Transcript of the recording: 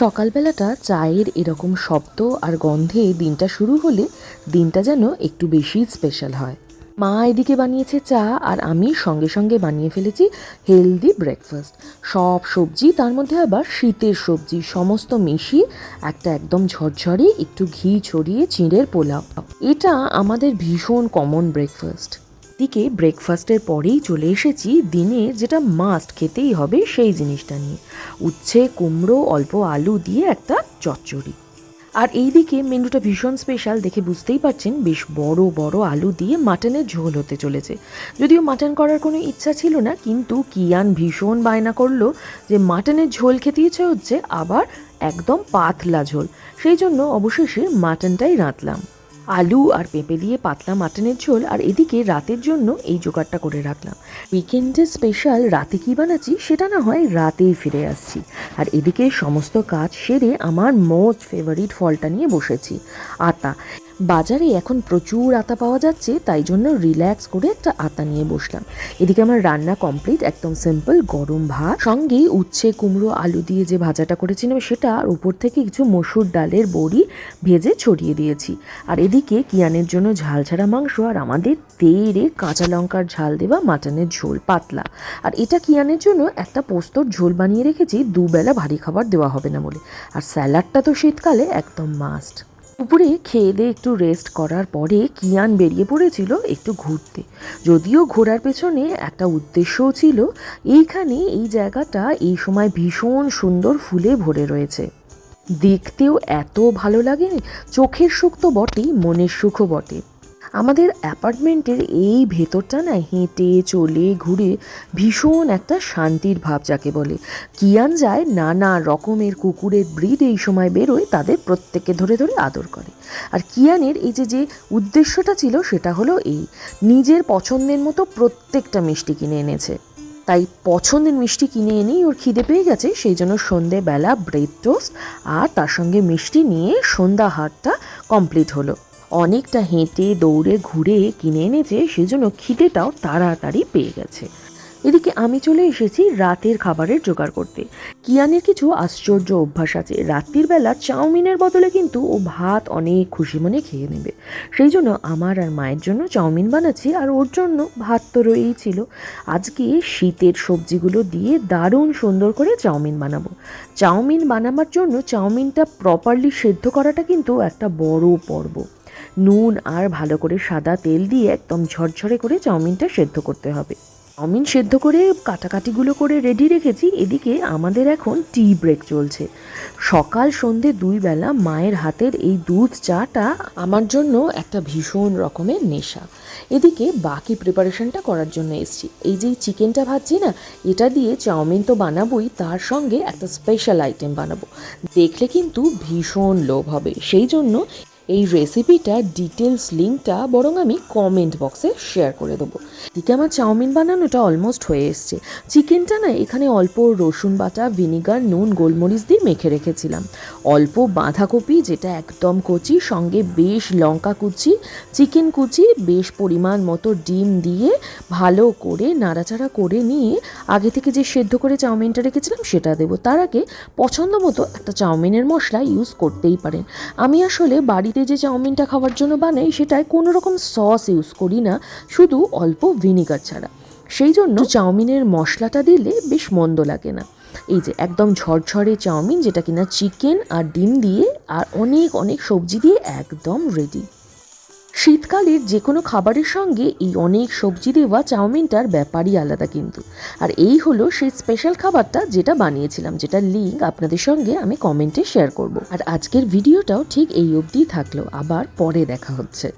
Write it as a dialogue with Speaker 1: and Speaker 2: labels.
Speaker 1: সকালবেলাটা চায়ের এরকম শব্দ আর গন্ধে দিনটা শুরু হলে দিনটা যেন একটু বেশি স্পেশাল হয়। মা এদিকে বানিয়েছে চা আর আমি সঙ্গে সঙ্গে বানিয়ে ফেলেছি হেলদি ব্রেকফাস্ট সব সবজি, তার মধ্যে আবার শীতের সবজি, সমস্ত মিশিয়ে একটা একদম ঝরঝরে একটু ঘি ছড়িয়ে চিঁড়ের পোলাও। এটা আমাদের ভীষণ কমন ব্রেকফাস্ট দিকে ব্রেকফাস্টের পরেই চলে এসেছি দিনে যেটা মাস্ট খেতেই হবে সেই জিনিসটা নিয়ে। উচ্ছে, কুমড়ো, অল্প আলু দিয়ে একটা চচ্চড়ি। আর এইদিকে মেনুটা ভীষণ স্পেশাল দেখে বুঝতেই পারছেন, বেশ বড় বড় আলু দিয়ে মাটনের ঝোল হতে চলেছে। যদিও মাটন করার কোনো ইচ্ছা ছিল না, কিন্তু কিয়ান ভীষণ বায়না করল যে মাটনের ঝোল খেতে ইচ্ছে হচ্ছে আবার একদম পাতলা ঝোল। সেই জন্য অবশেষে মাটনটাই রাঁধলাম। আলু আর পেঁপে দিয়ে পাতলা মাটনের ঝোল আর এদিকে রাতের জন্য এই জোগাড়টা করে রাখলাম। উইকেন্ডের স্পেশাল রাতে কী বানাচ্ছি সেটা না হয় রাতেই ফিরে আসছি। আর এদিকে সমস্ত কাজ সেরে আমার মোস্ট ফেভারিট ফলটা নিয়ে বসেছি। আতা বাজারে এখন প্রচুর আতা পাওয়া যাচ্ছে, তাই জন্য রিল্যাক্স করে একটা আতা নিয়ে বসলাম। এদিকে আমার রান্না কমপ্লিট একদম সিম্পল গরম ভাত, সঙ্গে উচ্ছে, কুমড়ো, আলু দিয়ে যে ভাজাটা করেছিলাম সেটা, আর উপর থেকে কিছু মসুর ডালের বড়ি ভেজে ছড়িয়ে দিয়েছি। আর এদিকে কিয়ানের জন্য ঝাল ছাড়া মাংস, আর আমাদের তেড়ে কাঁচা লঙ্কার ঝাল দেওয়া মাটনের ঝোল পাতলা। আর এটা কিয়ানের জন্য একটা পোস্তর ঝোল বানিয়ে রেখেছি, দুবেলা ভারী খাবার দেওয়া হবে না বলে। আর স্যালাডটা তো শীতকালে একদম মাস্ট উপরে খেয়ে দিয়ে একটু রেস্ট করার পরে কিয়ান বেরিয়ে পড়েছিল একটু ঘুরতে। যদিও ঘোরার পেছনে একটা উদ্দেশ্যও ছিল, এইখানে এই জায়গাটা এই সময় ভীষণ সুন্দর ফুলে ভরে রয়েছে। দেখতেও এত ভালো লাগে চোখের সুখ তো বটেই, মনের সুখও বটে। আমাদের অ্যাপার্টমেন্টের এই ভেতরটা না হেঁটে, চলে, ঘুরে ভীষণ একটা শান্তির ভাব যাকে বলে। কিয়ান যায় নানা রকমের কুকুরের ব্রিড এই সময় বেরোয় তাদের প্রত্যেককে ধরে ধরে আদর করে। আর কিয়ানের এই যে যে উদ্দেশ্যটা ছিল সেটা হলো এই, নিজের পছন্দের মতো প্রত্যেকটা মিষ্টি কিনে এনেছে। তাই পছন্দের মিষ্টি কিনে এনেই ওর খিদে পেয়ে গেছে, সেই জন্য সন্ধেবেলা ব্রেড টোস্ট আর তার সঙ্গে মিষ্টি নিয়ে সন্ধ্যা হাটটা কমপ্লিট হলো। অনেকটা হেঁটে, দৌড়ে, ঘুরে কিনে এনেছে সেজন্য খিদেটাও তাড়াতাড়ি পেয়ে গেছে। এদিকে আমি চলে এসেছি রাতের খাবারের জোগাড় করতে। কিয়ানের কিছু আশ্চর্য অভ্যাস আছে। রাত্রির বেলা চাউমিনের বদলে কিন্তু ও ভাত অনেক খুশি মনে খেয়ে নেবে। সেই জন্য আমার আর মায়ের জন্য চাউমিন বানাচ্ছি আর ওর জন্য ভাত তো রয়েই ছিল। আজকে শীতের সবজিগুলো দিয়ে দারুণ সুন্দর করে চাউমিন বানাবো। চাউমিন বানাবার জন্য চাউমিনটা প্রপারলি সেদ্ধ করাটা কিন্তু একটা বড় পর্ব। নুন আর ভালো করে সাদা তেল দিয়ে একদম ঝরঝরে করে চাউমিনটা সেদ্ধ করতে হবে। চাউমিন সেদ্ধ করে কাটাকাটিগুলো করে রেডি রেখেছি, এদিকে আমাদের এখন টি ব্রেক চলছে। সকাল সন্ধে দুই বেলা মায়ের হাতের এই দুধ চাটা আমার জন্য একটা ভীষণ রকমের নেশা। এদিকে বাকি প্রিপারেশনটা করার জন্য এসছি। এই যে চিকেনটা ভাজছি না, এটা দিয়ে চাউমিন তো বানাবোই, তার সঙ্গে একটা স্পেশাল আইটেম বানাবো। দেখলে কিন্তু ভীষণ লোভ হবে। সেই জন্য এই রেসিপিটা ডিটেলস লিঙ্কটা বরং আমি কমেন্ট বক্সে শেয়ার করে দেবো। এদিকে আমার চাউমিন বানানোটা অলমোস্ট হয়ে এসছে। চিকেনটা না এখানে অল্প রসুন বাটা ভিনিগার নুন, গোলমরিচ দিয়ে মেখে রেখেছিলাম। অল্প বাঁধাকপি, যেটা একদম কচি, সঙ্গে বেশ লঙ্কা কুচি চিকেন কুচি, বেশ পরিমাণ মতো ডিম দিয়ে ভালো করে নাড়াচাড়া করে নিয়ে আগে থেকে যে সেদ্ধ করে চাউমিনটা রেখেছিলাম সেটা দেবো। তার আগে পছন্দ মতো একটা চাউমিনের মশলা ইউজ করতেই পারেন। আমি আসলে বাড়িতে যে চাউমিনটা খাওয়ার জন্য বানাই সেটায় কোনো রকম সস ইউজ করি না, শুধু অল্প ভিনিগার ছাড়া। সেই জন্য চাউমিনের মশলাটা দিলে বেশ মন্দ লাগে না। এই যে একদম ঝরঝরে চাউমিন, যেটা কিনা চিকেন আর ডিম দিয়ে আর অনেক অনেক সবজি দিয়ে একদম রেডি শীতকালের যে কোনো খাবারের সঙ্গে এই অনেক সবজি দেওয়া চাউমিনটার ব্যাপারই আলাদা কিন্তু। আর এই হলো সেই স্পেশাল খাবারটা যেটা বানিয়েছিলাম, যেটা লিঙ্ক আপনাদের সঙ্গে আমি কমেন্টে শেয়ার করব। আর আজকের ভিডিওটাও ঠিক এই অবধিই থাকল, আবার পরে দেখা হচ্ছে।